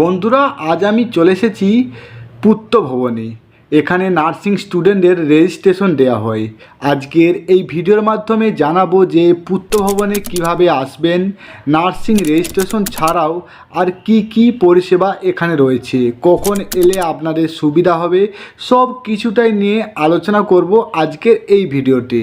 বন্ধুরা, আজ আমি চলে এসেছি পূর্ত ভবনে এখানে নার্সিং স্টুডেন্টদের রেজিস্ট্রেশন দেওয়া হয়। আজকের এই ভিডিওর মাধ্যমে জানাব যে পূর্ত ভবনে কীভাবে আসবেন, নার্সিং রেজিস্ট্রেশন ছাড়াও আর কি কি পরিষেবা এখানে রয়েছে, কখন এলে আপনাদের সুবিধা হবে, সব কিছুটাই নিয়ে আলোচনা করব আজকের এই ভিডিওতে।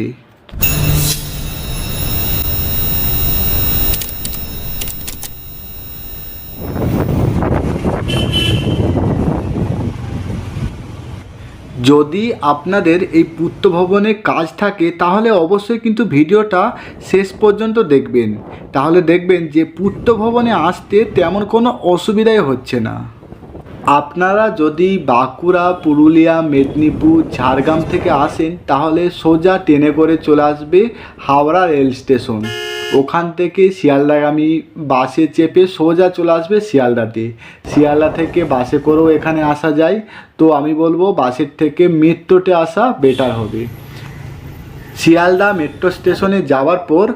যদি আপনাদের এই পূর্ত ভবনে কাজ থাকে, তাহলে অবশ্যই কিন্তু ভিডিওটা শেষ পর্যন্ত দেখবেন। তাহলে দেখবেন যে পূর্ত ভবনে আসতে তেমন কোনো অসুবিধাই হচ্ছে না। আপনারা যদি বাঁকুড়া, পুরুলিয়া, মেদিনীপুর, ঝাড়গ্রাম থেকে আসেন, তাহলে সোজা ট্রেনে করে চলে আসবে হাওড়া রেল স্টেশন। ওখান থেকে শিয়ালদাগামী বাসে চেপে সোজা চলে আসবে শিয়ালদাতে। শিয়ালদা থেকে বাসে করেও এখানে আসা যায়। তো আমি বলব বাসের থেকে মেট্রোতে আসা বেটার হবে। শিয়ালদা মেট্রো স্টেশনে যাওয়ার পর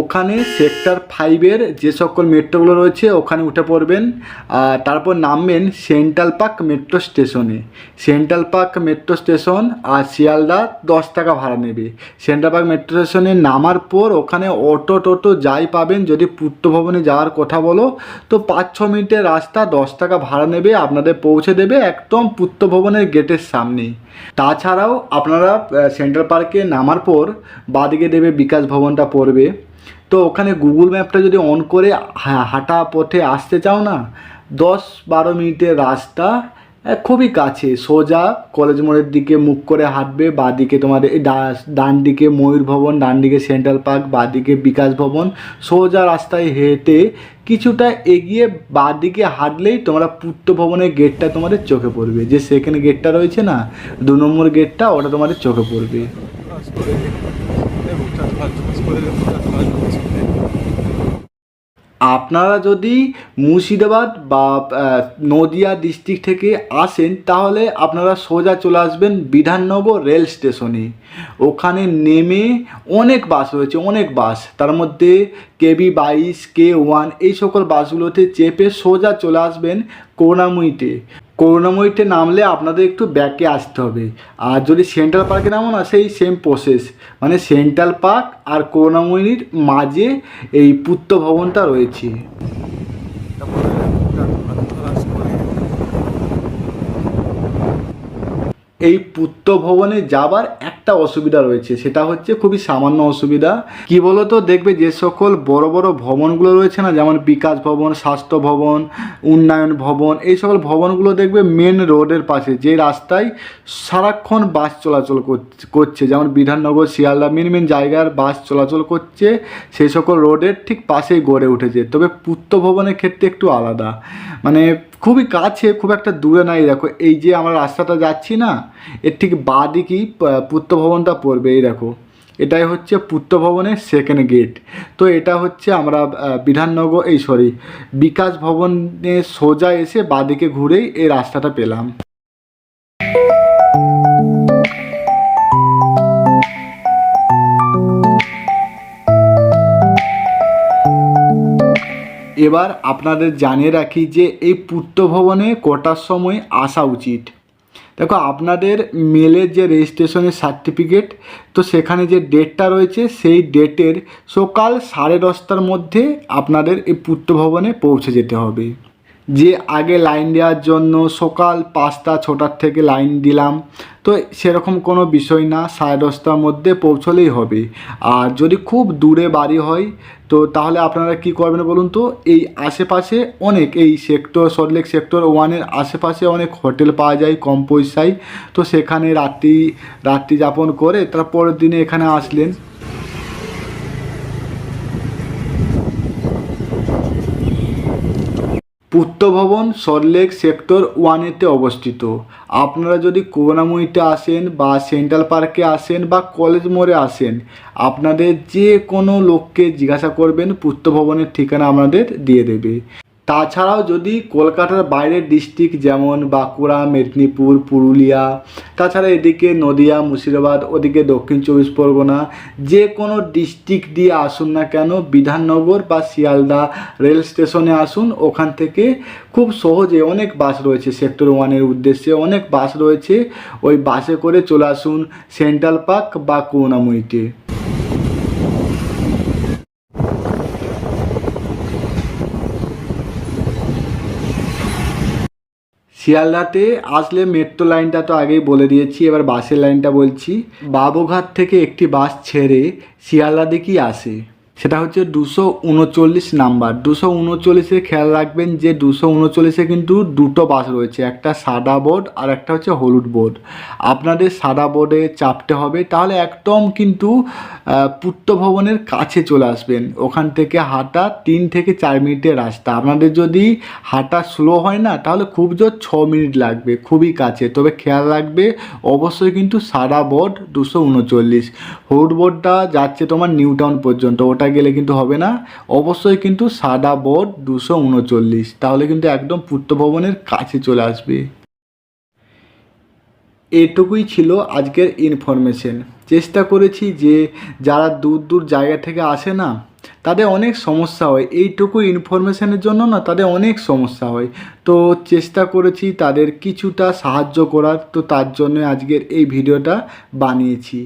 ওখানে সেক্টর ফাইভের যে সকল মেট্রোগুলো রয়েছে ওখানে উঠে পড়বেন। আর তারপর নামবেন সেন্ট্রাল পার্ক মেট্রো স্টেশনে সেন্ট্রাল পার্ক মেট্রো স্টেশন আর শিয়ালদা দশ টাকা ভাড়া নেবে। সেন্ট্রাল পার্ক মেট্রো স্টেশনে নামার পর ওখানে অটো টোটো যাই পাবেন। যদি পূর্ত ভবনে যাওয়ার কথা বলো, তো পাঁচ ছ মিনিটের রাস্তা দশ টাকা ভাড়া নেবে, আপনাদের পৌঁছে দেবে একদম পূর্ত ভবনের গেটের সামনেই তাছাড়াও আপনারা সেন্ট্রাল পার্কে নামার পর বাদিকে দেবে, বিকাশ ভবনটা পড়বে। তো ওখানে গুগল ম্যাপটা যদি অন করে হাঁটা পথে আসতে চাও না, দশ বারো মিনিটের রাস্তা খুবই কাছে। সোজা কলেজ মোড়ের দিকে মুখ করে হাঁটবে, বাদিকে ডা- ডান দিকে ময়ূর ভবন, ডান দিকে সেন্ট্রাল পার্ক বাদিকে বিকাশ ভবন। সোজা রাস্তায় হেঁটে কিছুটা এগিয়ে বাদিকে হাঁটলেই তোমরা পূর্ত ভবনের গেটটা তোমাদের চোখে পড়বে। যে সেকেন্ড গেটটা রয়েছে না, দু নম্বর গেটটা, ওটা তোমাদের চোখে পড়বে। আপনারা যদি মুর্শিদাবাদ বা নদিয়া ডিস্ট্রিক্ট থেকে আসেন, তাহলে আপনারা সোজা চলে আসবেন বিধাননগর রেল স্টেশনে। ওখানে নেমে অনেক বাস রয়েছে, অনেক বাস। তার মধ্যে কেবি বাইশ, কে ওয়ান, এই সকল বাসগুলোতে চেপে সোজা চলে আসবেন করুণাময়ীতে। করুণাময়ীতে নামলে আপনাদের একটু ব্যাকে আসতে হবে। আর যদি সেন্ট্রাল পার্কে নামো না, সেই সেম প্রসেস মানে সেন্ট্রাল পার্ক আর করুণাময়ীর মাঝে এই পুত্র ভবনটা রয়েছে। এই পূর্ত ভবনে যাবার একটা অসুবিধা রয়েছে, সেটা হচ্ছে খুবই সামান্য অসুবিধা। কি বলতো, দেখবে যে সকল বড় বড় ভবনগুলো রয়েছে না, যেমন বিকাশ ভবন, স্বাস্থ্য ভবন, উন্নয়ন ভবন, এই সকল ভবনগুলো দেখবে মেন রোডের পাশে, যে রাস্তায় সারাক্ষণ বাস চলাচল করছে- যেমন বিধাননগর, শিয়ালদা মেন মেন জায়গার বাস চলাচল করছে, সেই সকল রোডের ঠিক পাশেই গড়ে উঠেছে। তবে পূর্ত ভবনের ক্ষেত্রে একটু আলাদা। মানে খুবই কাছে, খুব একটা দূরে নাই। দেখো, এই যে আমরা রাস্তাটা যাচ্ছি না এর ঠিক বাঁ দিকেই প- পূর্ত ভবনটা পড়বে, এই দেখো। এটাই হচ্ছে পূর্ত ভবনের সেকেন্ড গেট তো এটা হচ্ছে আমরা বিধাননগর, এই সরি বিকাশ ভবনে সোজা এসে বাঁদিকে ঘুরেই এই রাস্তাটা পেলাম। এবার আপনাদের জানিয়ে রাখি যে এই পূর্ত ভবনে কটার সময় আসা উচিত? দেখো, আপনাদের মেলের যে রেজিস্ট্রেশনের সার্টিফিকেট তো সেখানে যে ডেটটা রয়েছে, সেই ডেটের সকাল সাড়ে দশটার মধ্যে আপনাদের এই পুত্রভবনে ভবনে পৌঁছে যেতে হবে। যে আগে লাইন দেওয়ার জন্য সকাল পাঁচটা, ছটার থেকে লাইন দিলাম। তো সেরকম কোনো বিষয় না, সাড়ে দশটার মধ্যে পৌঁছলেই হবে। আর যদি খুব দূরে বাড়ি হয়, তো তাহলে আপনারা কি করবেন বলুন তো, এই আশেপাশে অনেক, এই সেক্টর সল্টলেক সেক্টর ওয়ানের আশেপাশে অনেক হোটেল পাওয়া যায় কম পয়সায়। তো সেখানে রাত্রি রাত্রি যাপন করে তারপরের দিনে এখানে আসলেন। সরলেক সল্টলেক সেক্টর ওয়ানেতে অবস্থিত। আপনারা যদি করুণাময়ীতে আসেন বা সেন্ট্রাল পার্কে আসেন বা কলেজ মোড়ে আসেন, আপনাদের যে কোনো লোককে জিজ্ঞাসা করবেন, পুত্রভবনের ঠিকানা আপনাদের দিয়ে দেবে। তাছাড়াও যদি কলকাতার বাইরের ডিস্ট্রিক্ট যেমন বাঁকুড়া, মেদিনীপুর, পুরুলিয়া, তাছাড়া এদিকে নদিয়া, মুর্শিদাবাদ, ওদিকে দক্ষিণ চব্বিশ পরগনা, যে কোনো ডিস্ট্রিক্ট দিয়ে আসুন না কেন, বিধাননগর বা শিয়ালদা রেল স্টেশনে আসুন, ওখান থেকে খুব সহজে অনেক বাস রয়েছে। সেক্টর ওয়ানের উদ্দেশ্যে অনেক বাস রয়েছে। ওই বাসে করে চলে আসুন সেন্ট্রাল পার্ক বা করুণাময়ীতে। শিয়ালদাতে আসলে মেট্রো লাইনটা তো আগেই বলে দিয়েছি, এবার বাসের লাইনটা বলছি। বাবুঘাট থেকে একটি বাস ছেড়ে শিয়ালদা দিকেই আসে। সেটা হচ্ছে দুশো উনচল্লিশ নাম্বার। দুশো উনচল্লিশে খেয়াল রাখবেন যে দুশো উনচল্লিশে কিন্তু দুটো বাস রয়েছে, একটা সাদা বোর্ড আর একটা হচ্ছে হলুদ বোর্ড। আপনাদের সাদা বোর্ডে চাপতে হবে, তাহলে একদম কিন্তু আহ, ভবনের কাছে চলে আসবেন। ওখান থেকে হাঁটা তিন থেকে চার মিনিটের রাস্তা। আপনাদের যদি হাঁটা স্লো হয় না তাহলে খুব জোর ছ মিনিট লাগবে খুবই কাছে। তবে খেয়াল রাখবে অবশ্যই কিন্তু সাদা বোর্ড দুশো উনচল্লিশ। হলুদ বোর্ডটা যাচ্ছে তোমার নিউ টাউন পর্যন্ত ওটা গেলে কিন্তু হবে না। অবশ্যই কিন্তু সাদা বোর্ড দুশো উনচল্লিশ। তাহলে কিন্তু একদম পূর্ত ভবনের কাছে চলে আসবে। এটুকুই ছিল আজকের ইনফরমেশন চেষ্টা করেছি যে যারা দূর দূর জায়গা থেকে আসে না, তাদের অনেক সমস্যা হয়। এইটুকু ইনফরমেশনের জন্য না, তাদের অনেক সমস্যা হয়। তো চেষ্টা করেছি তাদের কিছুটা সাহায্য করার। তো তার জন্য আজকের এই ভিডিওটা বানিয়েছি।